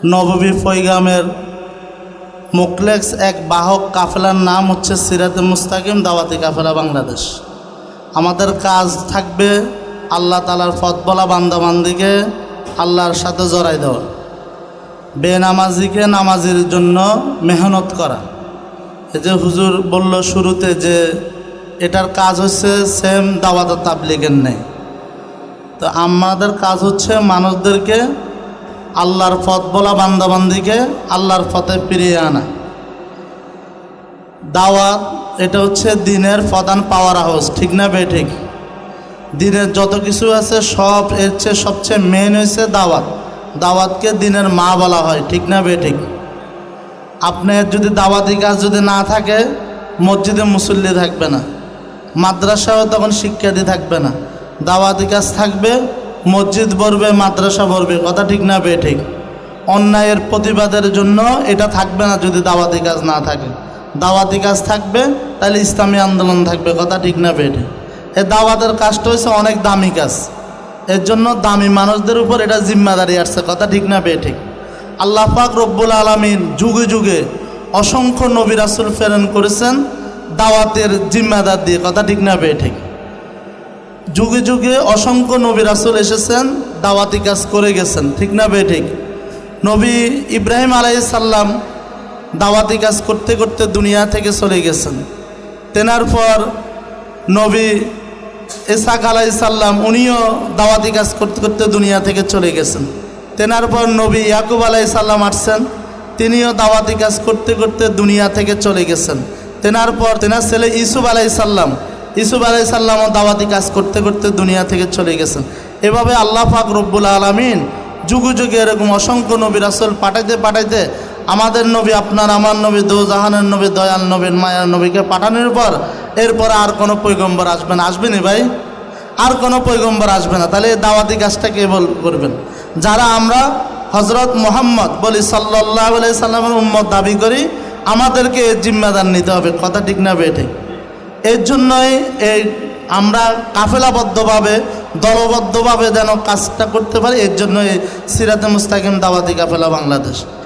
নববী ফৈগামের মুকলেক্স এক বাহক কাফেলার নাম হচ্ছে সিরাতে মুস্তাকিম দাওয়াতি কাফেলা বাংলাদেশ। আমাদের কাজ থাকবে আল্লাহ তালার ফত বলা বান্দাবান্দিকে আল্লাহর সাথে জড়াই দেওয়া, বেনামাজিকে নামাজির জন্য মেহনত করা। এই যে হুজুর বলল শুরুতে যে এটার কাজ হচ্ছে সেম দাওয়াত তাবলিগের নেই। তো আমাদের কাজ হচ্ছে মানুষদেরকে আল্লাহর পথ বলা বান্দাবান্দিকে আল্লাহর পথে ফিরিয়ে আনা। দাওয়াত, এটা হচ্ছে দিনের প্রধান পাওয়ার হাউস ঠিক না বে ঠিক? দিনের যত কিছু আছে সব এর চেয়ে সবচেয়ে মেন হয়েছে দাওয়াত। দাওয়াতকে দিনের মা বলা হয়, ঠিক না বে ঠিক? আপনার যদি দাওয়াতি কাজ যদি না থাকে, মসজিদে মুসল্লি থাকবে না মাদ্রাসাও তখন শিক্ষার্থী থাকবে না। দাওয়াতি কাজ থাকবে মসজিদ ভরবে, মাদ্রাসা ভরবে, কথা ঠিক না বে ঠিক? অন্যায়ের প্রতিবাদের জন্য এটা থাকবে না যদি দাওয়াতি কাজ না থাকে। দাওয়াতি কাজ থাকবে, তাহলে ইসলামী আন্দোলন থাকবে, কথা ঠিক না বে ঠিক? এই দাওয়াতের কাজটা হচ্ছে অনেক দামি কাজ। এর জন্য দামি মানুষদের উপর এটা জিম্মাদারি আসছে, কথা ঠিক না বে ঠিক? আল্লাহ পাক রব্বুল আলমিন যুগে যুগে অসংখ্য নবী রাসুল প্রেরণ করেছেন, দাওয়াতের জিম্মাদার দিয়ে, কথা ঠিক না বে ঠিক? যুগে যুগে অসংখ্য নবী রাসুল এসেছেন, দাওয়াতি কাজ করে গেছেন। ঠিক না বে ঠিক? নবী ইব্রাহিম আলাই সাল্লাম দাওয়াতি কাজ করতে করতে দুনিয়া থেকে চলে গেছেন। তেনার পর নবী ইসাক আলাই সাল্লাম উনিও দাওয়াতি কাজ করতে করতে দুনিয়া থেকে চলে গেছেন। তেনার পর নবী ইয়াকুব আলাই সাল্লাম আসছেন, তিনিও দাওয়াতি কাজ করতে করতে দুনিয়া থেকে চলে গেছেন। তেনার পর তেনার ছেলে ইসুফ আলাই সাল্লাম ইসুফ আলাই সাল্লামও দাওয়াতি কাজ করতে করতে দুনিয়া থেকে চলে গেছেন। এভাবে আল্লাহ পাক রব্বুল আলমিন যুগে যুগে এরকম অসংখ্য নবী রাসুল পাঠাইতে পাঠাইতে আমাদের নবী, আপনার, আমার নবী দো জাহানের নবী, দয়াল নবীর, মায়ার নবীকে পাঠানোর পর এরপর আর কোনো পৈগম্বর আসবে না। আসবেনি ভাই? আর কোনো পৈগম্বর আসবে না। তাহলে এই দাওয়াতি কাজটা কে বল করবেন? যারা আমরা হজরত মোহাম্মদ বলি সাল্লাহ সাল্লামের উম্মত দাবি করি, আমাদেরকে জিম্মাদার নিতে হবে। কথা ঠিক না বেঠে এর জন্যই এই আমরা কাফেলাবদ্ধভাবে, দলবদ্ধভাবে যেন কাজটা করতে পারি, এর জন্য এই সিরাতে মুস্তাকিম দাওয়াতি কাফেলা বাংলাদেশ।